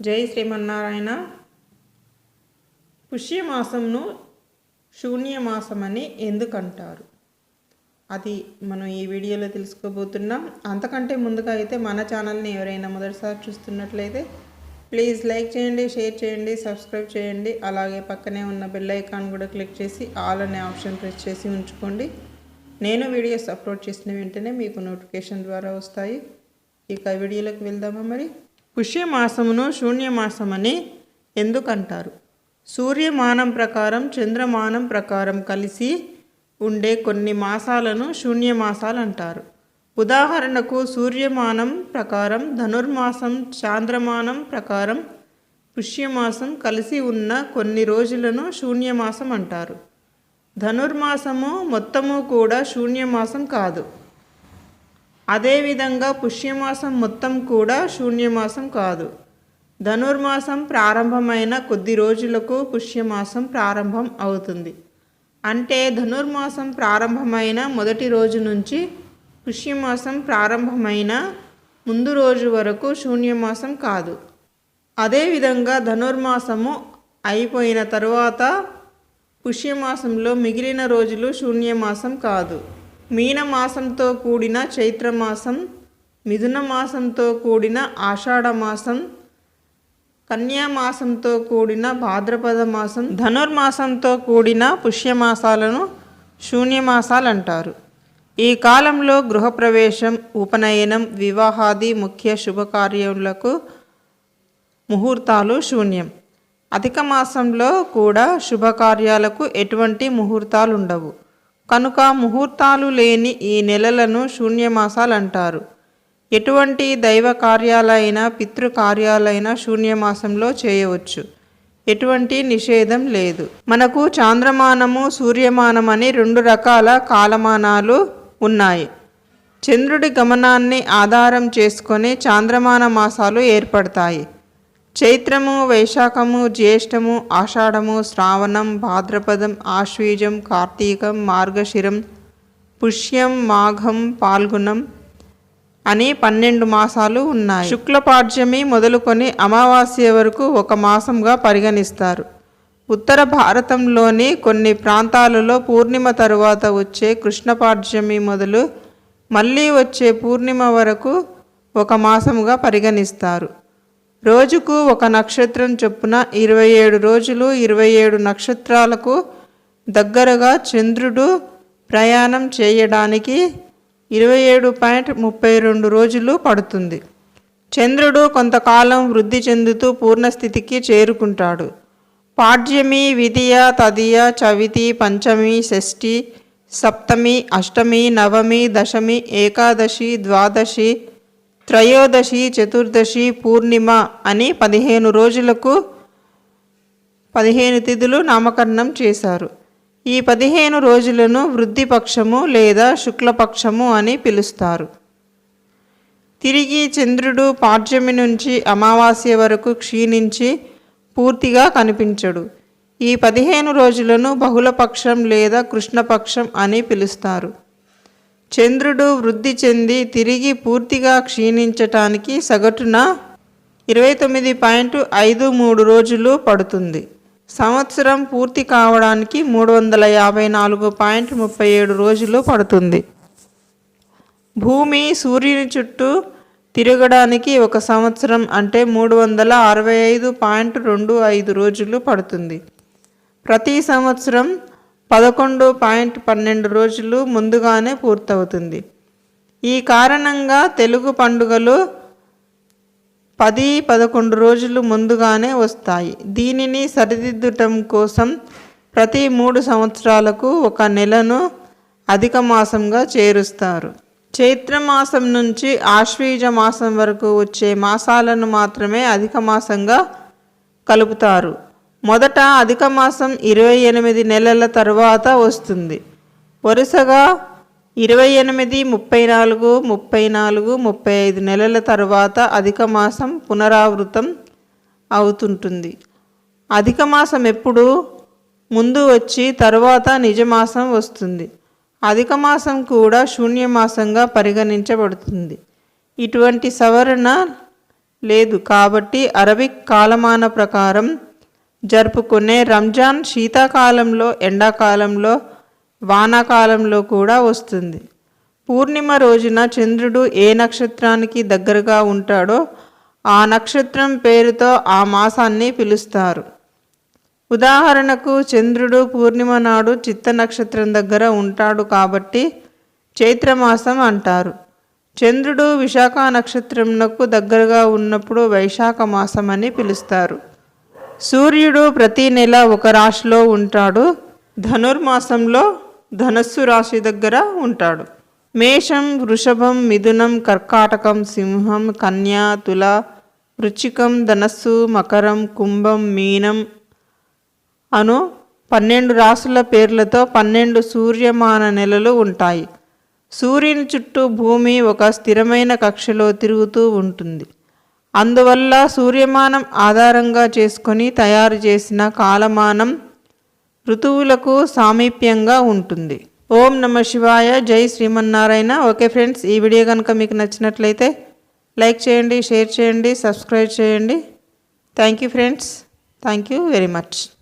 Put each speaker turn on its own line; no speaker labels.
జై శ్రీమన్నారాయణ. పుష్యమాసంను శూన్యమాసమని ఎందుకంటారు? అది మనం ఈ వీడియోలో తెలుసుకోబోతున్నాం. అంతకంటే ముందుగా అయితే మన ఛానల్ని ఎవరైనా మొదటిసారి చూస్తున్నట్లయితే ప్లీజ్ లైక్ చేయండి షేర్ చేయండి సబ్స్క్రైబ్ చేయండి. అలాగే పక్కనే ఉన్న బెల్ ఐకాన్ కూడా క్లిక్ చేసి ఆల్ అనే ఆప్షన్ ప్రెస్ చేసి ఉంచుకోండి. నేను వీడియోస్ అప్లోడ్ చేసిన వెంటనే మీకు నోటిఫికేషన్ ద్వారా వస్తాయి. ఇక వీడియోలోకి వెళ్దామా మరి? పుష్యమాసమును శూన్యమాసమని ఎందుకంటారు? సూర్యమానం ప్రకారం చంద్రమానం ప్రకారం కలిసి ఉండే కొన్ని మాసాలను శూన్యమాసాలు అంటారు ఉదాహరణకు సూర్యమానం ప్రకారం ధనుర్మాసం చాంద్రమానం ప్రకారం పుష్యమాసం కలిసి ఉన్న కొన్ని రోజులను శూన్యమాసం అంటారు ధనుర్మాసము మొత్తము కూడా శూన్యమాసం కాదు. అదేవిధంగా పుష్యమాసం మొత్తం కూడా శూన్యమాసం కాదు. ధనుర్మాసం ప్రారంభమైన కొద్ది రోజులకు పుష్యమాసం ప్రారంభం అవుతుంది. అంటే ధనుర్మాసం ప్రారంభమైన మొదటి రోజు నుంచి పుష్యమాసం ప్రారంభమైన ముందు రోజు వరకు శూన్యమాసం కాదు. అదేవిధంగా ధనుర్మాసము అయిపోయిన తరువాత పుష్యమాసంలో మిగిలిన రోజులు శూన్యమాసం కాదు. మీనమాసంతో కూడిన చైత్రమాసం మిథున మాసంతో కూడిన ఆషాఢమాసం కన్యామాసంతో కూడిన భాద్రపద మాసం ధనుర్మాసంతో కూడిన పుష్యమాసాలను శూన్యమాసాలు అంటారు ఈ కాలంలో గృహప్రవేశం ఉపనయనం వివాహాది ముఖ్య శుభకార్యములకు ముహూర్తాలు శూన్యం. అధిక మాసంలో కూడా శుభకార్యాలకు ఎటువంటి ముహూర్తాలు ఉండవు కనుక ముహూర్తాలు లేని ఈ నెలలను శూన్యమాసాలు అంటారు ఎటువంటి దైవ కార్యాలైనా పితృ కార్యాలైనా శూన్యమాసంలో చేయవచ్చు. ఎటువంటి నిషేధం లేదు. మనకు చాంద్రమానము సూర్యమానం అని రెండు రకాల కాలమానాలు ఉన్నాయి. చంద్రుడి గమనాన్ని ఆధారం చేసుకొని చాంద్రమాన మాసాలు ఏర్పడతాయి. చైత్రము వైశాఖము జ్యేష్టము ఆషాఢము శ్రావణం భాద్రపదం ఆశ్వీజం కార్తీకం మార్గశిరం పుష్యం మాఘం పాల్గుణం అని పన్నెండు మాసాలు ఉన్నాయి. శుక్లపాడ్యమి మొదలుకొని అమావాస్య వరకు ఒక మాసంగా పరిగణిస్తారు. ఉత్తర భారతంలోని కొన్ని ప్రాంతాలలో పూర్ణిమ తరువాత వచ్చే కృష్ణపాడ్యమి మొదలు మళ్ళీ వచ్చే పూర్ణిమ వరకు ఒక మాసముగా పరిగణిస్తారు. రోజుకు ఒక నక్షత్రం చొప్పున ఇరవై ఏడు రోజులు ఇరవై ఏడు నక్షత్రాలకు దగ్గరగా చంద్రుడు ప్రయాణం చేయడానికి ఇరవై ఏడు పాయింట్ ముప్పై రెండు రోజులు పడుతుంది. చంద్రుడు కొంతకాలం వృద్ధి చెందుతూ పూర్ణస్థితికి చేరుకుంటాడు. పాడ్యమి విధియ తదియ చవితి పంచమి షష్ఠి సప్తమి అష్టమి నవమి దశమి ఏకాదశి ద్వాదశి త్రయోదశి చతుర్దశి పూర్ణిమ అని పదిహేను రోజులకు పదిహేను తిథులు నామకరణం చేశారు. ఈ పదిహేను రోజులను వృద్ధిపక్షము లేదా శుక్లపక్షము అని పిలుస్తారు. తిరిగి చంద్రుడు పాడ్యమి నుంచి అమావాస్య వరకు క్షీణించి పూర్తిగా కనిపించడు. ఈ పదిహేను రోజులను బహుళపక్షం లేదా కృష్ణపక్షం అని పిలుస్తారు. చంద్రుడు వృద్ధి చెంది తిరిగి పూర్తిగా క్షీణించటానికి సగటున ఇరవై తొమ్మిది పాయింట్ ఐదు మూడు రోజులు పడుతుంది. సంవత్సరం పూర్తి కావడానికి మూడు వందల యాభై నాలుగు పాయింట్ ముప్పై ఏడు రోజులు పడుతుంది. భూమి సూర్యుని చుట్టూ తిరగడానికి ఒక సంవత్సరం అంటే మూడు వందల అరవై ఐదు పాయింట్ రెండు ఐదు రోజులు పడుతుంది. ప్రతి సంవత్సరం పదకొండు పాయింట్ పన్నెండు రోజులు ముందుగానే పూర్తవుతుంది. ఈ కారణంగా తెలుగు పండుగలు పది పదకొండు రోజులు ముందుగానే వస్తాయి. దీనిని సరిదిద్దటం కోసం ప్రతి మూడు సంవత్సరాలకు ఒక నెలను అధిక మాసంగా చేరుస్తారు. చైత్రమాసం నుంచి ఆశ్వీజ మాసం వరకు వచ్చే మాసాలను మాత్రమే అధిక మాసంగా కలుపుతారు. మొదట అధిక మాసం ఇరవై ఎనిమిది నెలల తరువాత వస్తుంది. వరుసగా ఇరవై ఎనిమిది ముప్పై నాలుగు ముప్పై నాలుగు ముప్పై ఐదు నెలల తరువాత అధిక మాసం పునరావృతం అవుతుంటుంది. అధిక మాసం ఎప్పుడు? ముందు వచ్చి తరువాత నిజమాసం వస్తుంది. అధిక మాసం కూడా శూన్యమాసంగా పరిగణించబడుతుంది. ఇటువంటి సవరణ లేదు కాబట్టి అరబిక్ కాలమాన ప్రకారం జరుపుకునే రంజాన్ శీతాకాలంలో ఎండాకాలంలో వానాకాలంలో కూడా వస్తుంది. పూర్ణిమ రోజున చంద్రుడు ఏ నక్షత్రానికి దగ్గరగా ఉంటాడో ఆ నక్షత్రం పేరుతో ఆ మాసాన్ని పిలుస్తారు. ఉదాహరణకు చంద్రుడు పూర్ణిమ నాడు చిత్త నక్షత్రం దగ్గర ఉంటాడు కాబట్టి చైత్రమాసం అంటారు. చంద్రుడు విశాఖ నక్షత్రంకు దగ్గరగా ఉన్నప్పుడు వైశాఖ మాసం అని పిలుస్తారు. సూర్యుడు ప్రతి నెల ఒక రాశిలో ఉంటాడు. ధనుర్మాసంలో ధనస్సు రాశి దగ్గర ఉంటాడు. మేషం వృషభం మిథునం కర్కాటకం సింహం కన్య తుల వృచ్చికం ధనస్సు మకరం కుంభం మీనం అను పన్నెండు రాసుల పేర్లతో పన్నెండు సూర్యమాన నెలలు ఉంటాయి. సూర్యుని చుట్టూ భూమి ఒక స్థిరమైన కక్షలో తిరుగుతూ ఉంటుంది. అందువల్ల సూర్యమానం ఆధారంగా చేసుకొని తయారు చేసిన కాలమానం ఋతువులకు సామీప్యంగా ఉంటుంది. ఓం నమ శివాయ. జై శ్రీమన్నారాయణ. ఓకే ఫ్రెండ్స్ ఈ వీడియో కనుక మీకు నచ్చినట్లయితే లైక్ చేయండి షేర్ చేయండి సబ్స్క్రైబ్ చేయండి. Thank you friends. Thank you very much.